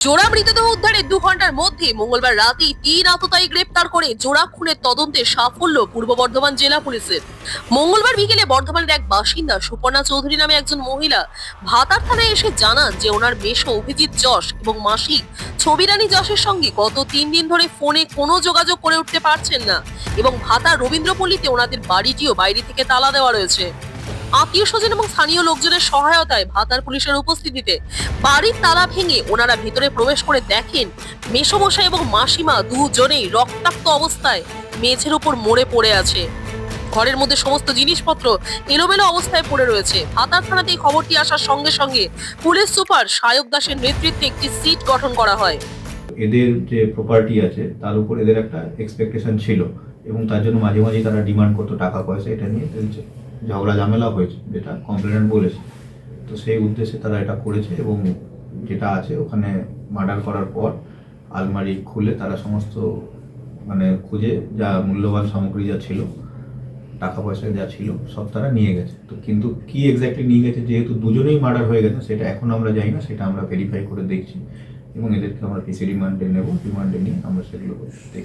জোড়া মৃতদেহ উদ্ধারে দু ঘণ্টার মধ্যে মঙ্গলবার রাতেই তিন আততায়ী গ্রেপ্তার করে জোড়া খুনের তদন্তে সাফল্য পূর্ব বর্ধমান জেলা পুলিশের। মঙ্গলবার বিকেলে বর্ধমানের এক বাসিন্দা সুপর্ণা চৌধুরী নামে একজন মহিলা ভাতার থানায় এসে জানান যে ওনার মেশো অভিজিৎ যশ এবং মাসি ছবিরানী যশের সঙ্গে গত তিন দিন ধরে ফোনে কোনো যোগাযোগ করে উঠতে পারছেন না এবং ভাতার রবীন্দ্রপল্লীতে ওনাদের বাড়িটিও বাইরে থেকে তালা দেওয়া রয়েছে। আত্মীয় স্বজন এবং স্থানীয় লোকজনের সহায়তায় ভাতার পুলিশের উপস্থিতিতে বাড়ির তালা ভেঙে ওনারা ভেতরে প্রবেশ করে দেখেন মেসমশাই এবং মাসিমা দুজনেই রক্তাক্ত অবস্থায় মেঝের উপর মরে পড়ে আছে। ঘরের মধ্যে সমস্ত জিনিসপত্র এলোমেলো অবস্থায় পড়ে রয়েছে। ভাতার থানাতে খবরটি আসার সঙ্গে সঙ্গে পুলিশ সুপার সায়ক দাসের নেতৃত্বে একটি সিট গঠন করা হয়। এদের যে প্রপার্টি আছে, তার উপর এদের একটা এক্সপেকটেশন ছিল এবং তার জন্য মাঝে মাঝে তারা ডিমান্ড করতো টাকা পয়সা, এটা নিয়ে। ঝগড়া ঝামেলা হয়েছে, যেটা কমপ্লেনেন্ট বলেছে। তো সেই উদ্দেশ্যে তারা এটা করেছে এবং যেটা আছে, ওখানে মার্ডার করার পর আলমারি খুলে তারা সমস্ত মানে খুঁজে যা মূল্যবান সামগ্রী যা ছিল, টাকা পয়সা যা ছিল, সব তারা নিয়ে গেছে। তো কিন্তু কি এক্স্যাক্টলি নিয়ে গেছে, যেহেতু দুজনেই মার্ডার হয়ে গেছে, সেটা এখন আমরা জানি না, সেটা আমরা ভেরিফাই করে দেখছি এবং এদেরকে আমরা পিসি রিমান্ডে নেব রিমান্ডে নিয়ে আমরা সেগুলো দেখছি।